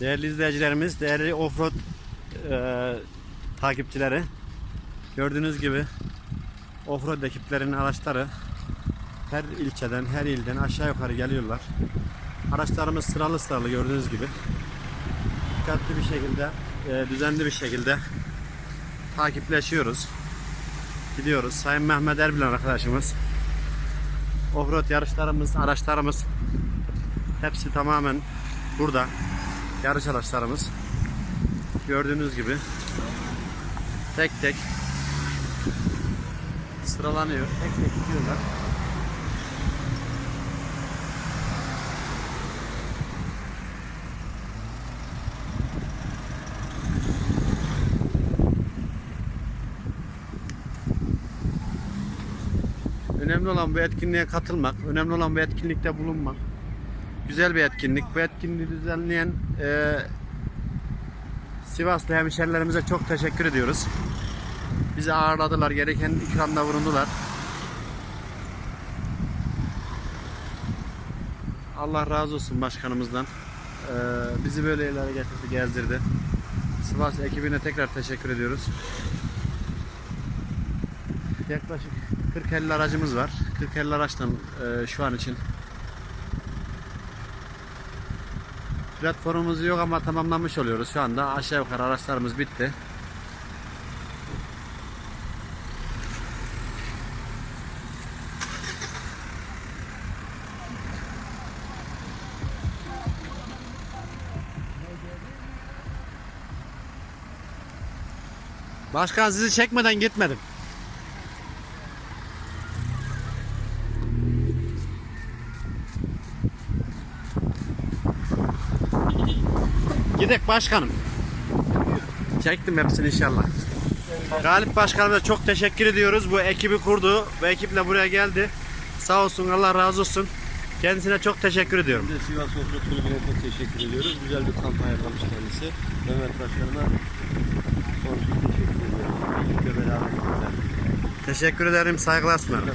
Değerli izleyicilerimiz, değerli offroad e, takipçileri. Gördüğünüz gibi offroad ekiplerinin araçları her ilçeden, her ilden aşağı yukarı geliyorlar. Araçlarımız sıralı sıralı gördüğünüz gibi. Dikkatli bir şekilde, e, düzenli bir şekilde takipleşiyoruz. Gidiyoruz. Sayın Mehmet Erbilen arkadaşımız. Offroad yarışlarımız, araçlarımız hepsi tamamen burada. Yarış araçlarımız. Gördüğünüz gibi tek tek sıralanıyor. Tek tek gidiyorlar. Önemli olan bu etkinliğe katılmak, önemli olan bu etkinlikte bulunmak. Güzel bir etkinlik. Bu etkinliği düzenleyen e, Sivaslı hemşerilerimize çok teşekkür ediyoruz. Bizi ağırladılar, gereken ikramda bulundular. Allah razı olsun başkanımızdan. E, bizi böyle yerlere getirdi, gezdirdi. Sivas ekibine tekrar teşekkür ediyoruz. Yaklaşık 40-50 aracımız var. 40-50 araçtan e, şu an için platformumuz yok ama tamamlamış oluyoruz şu anda. Aşağı yukarı araçlarımız bitti. Başkan sizi çekmeden gitmedim. Gidek başkanım. Çektim hepsini inşallah. Galip başkanımıza çok teşekkür ediyoruz. Bu ekibi kurdu. Bu ekiple buraya geldi. Sağ olsun Allah razı olsun. Kendisine çok teşekkür ediyorum. Biz de Sivas Offroad Kulübü'ne çok teşekkür ediyoruz. Güzel bir kamp ayarlamış kendisi. Mehmet Başkanıma sonsuz teşekkür gittiler. Teşekkür ederim. Saygılar sunarım.